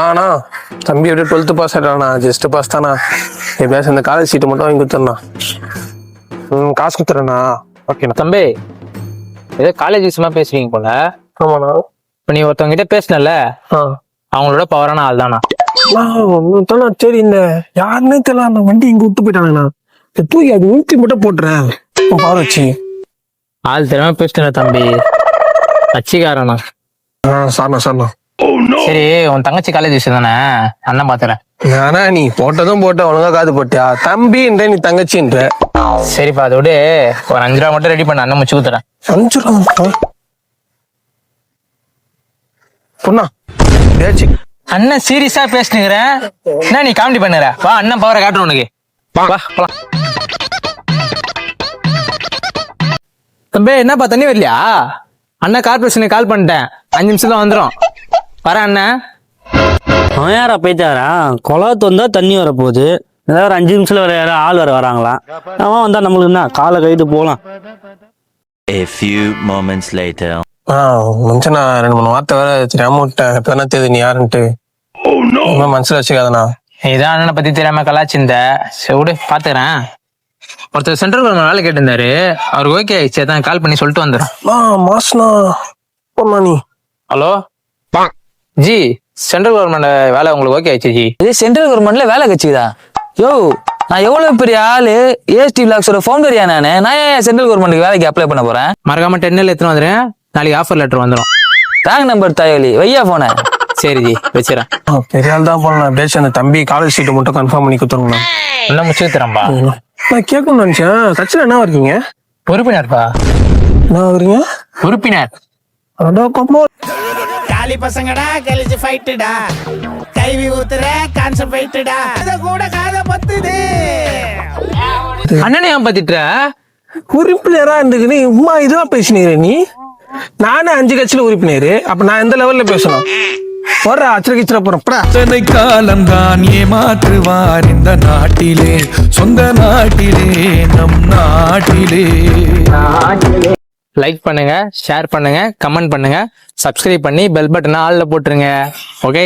ஆண்ணா தம்பி அப்படியே twelfth pass ஆகிட்டாண்ணா ஜஸ்ட் பாஸ் தானா? எப்படியாச்சும் இந்த காலேஜ் சீட்டு மட்டும் வாங்கி கொடுத்துருண்ணா ம் காசு கொடுத்துறேண்ணா ஓகேண்ணா தம்பி ஏதோ காலேஜ் விஷயமா பேசுவீங்க போல. ஆமாண்ணா. இப்ப நீ ஒருத்தவங்க கிட்ட பேசினல அவங்களோட பவரான ஆள் தானா சரி இந்த யாருன்னே தெரியல. அந்த வண்டி இங்க விட்டு போயிட்டாங்கண்ணா. தூக்கி அது ஊற்றி மட்டும் போட்டுறேன். பாரு வச்சு ஆள் தெரியாம பேசிட்டேன் தம்பி. கட்சிக்காரனா ஆ சார்ண்ணா சார்ண்ணா சரி உன் தங்கச்சி காலேஜ் விஷயம் தானே? அண்ணன் பாத்துறேன் ஆனா நீ போட்டதும் போட்ட ஒழுங்கா காது போட்டியா? தம்பின்ற நீ தங்கச்சின்ற. சரிப்பா அதோட ஒரு அஞ்சு ரூபா மட்டும் ரெடி பண்ண அண்ணன் முச்சு குத்துறேன் அஞ்சு ரூபா மட்டும். பொண்ணா பேச்சு. அண்ணன் சீரியஸா பேசினுக்கிறேன் என்ன நீ காமெடி பண்ணுற? வா அண்ணன் பவரை காட்டுறேன் உனக்கு. வா போலாம். தம்பி என்னப்பா தண்ணி வரலையா? அண்ணன் கார்பரேஷனுக்கு கால் பண்ணிட்டேன். அஞ்சு நிமிஷத்துல வந்துடும் வரேன் அண்ணன் அவன் யாரா போயிட்டாரா? குளத்து வந்தா தண்ணி வர போகுது ஏதாவது ஒரு அஞ்சு நிமிஷத்துல வர யாரும் ஆள் வர வராங்களா? அவன் வந்தா நம்மளுக்கு என்ன? காலை கைட்டு போலாம். A few moments later. ஆ மனுஷனா ரெண்டு மூணு வார்த்தை வேற இப்ப என்ன தெரியுது நீ யாருன்ட்டு. இன்னும் மனசுல வச்சுக்காதண்ணா. இதான் அண்ணனை பத்தி தெரியாம கலாச்சிருந்த சரி விடு பாத்துக்கிறேன். ஒருத்தர் சென்ட்ரல் கவர்மெண்ட் வேலை கேட்டிருந்தாரு. அவருக்கு ஓகே சரி தான் கால் பண்ணி சொல்லிட்டு வந்துடுறேன் ஆ மாசனா பொண்ணா நீ. ஹலோ ஜி சென்ட்ரல் கவர்மெண்ட் வேலை உங்களுக்கு ஓகே ஆயிடுச்சு ஜி. இது சென்ட்ரல் கவர்மெண்ட்ல வேலை கட்சிக்குதா? யோ நான் எவ்வளவு பெரிய ஆளு? ஏஎஸ்டி பிளாக்ஸோட ஃபவுண்டரியா நானு? நான் ஏன் சென்ட்ரல் கவர்மெண்ட்டுக்கு வேலைக்கு அப்ளை பண்ண போறேன்? மறக்காம டென்னில் எடுத்துன்னு வந்துடுறேன் நாளைக்கு ஆஃபர் லெட்டர் வந்துடும் ரேங்க் நம்பர் தாயொலி. வையா போன சரி ஜி. வச்சுறேன். ஆ, பெரிய ஆள் தான் போனேன் எப்படியாச்சும் அந்த தம்பி காலேஜ் சீட்டு மட்டும் கன்ஃபார்ம் பண்ணி கொடுத்துருங்கண்ணா இன்னும் முடிச்சு தரேன்பா? நான் கேட்கணும்னு நினைச்சேன். கட்சியில் என்ன இருக்கீங்க? உறுப்பினர்ப்பா? என்ன வரீங்க உறுப்பினர். அடோ கொம்போ காலி பசங்கடா கழிச்சு ஃபைட்டுடா கைவி ஊத்துற கான்சர் ஃபைட்டுடா அத கூட காத பத்துது. அண்ணனை ஏன் பத்திட்டுற உறுப்பினரா இருந்துக்குன்னு உமா இதுவா பேசினீரு நீ? நானே அஞ்சு கட்சியில உறுப்பினர். அப்ப நான் எந்த லெவல்ல பேசணும்? வர்ற அச்சர கிச்சர போறப்படா எத்தனை காலம்தான் ஏமாற்றுவார் இந்த நாட்டிலே. சொந்த நாட்டிலே நம் நாட்டிலே. லைக் பண்ணுங்க ஷேர் பண்ணுங்க கமெண்ட் பண்ணுங்க. சப்ஸ்கிரைப் பண்ணி பெல் பட்டனை ஆளில் போட்டுருங்க. ஓகே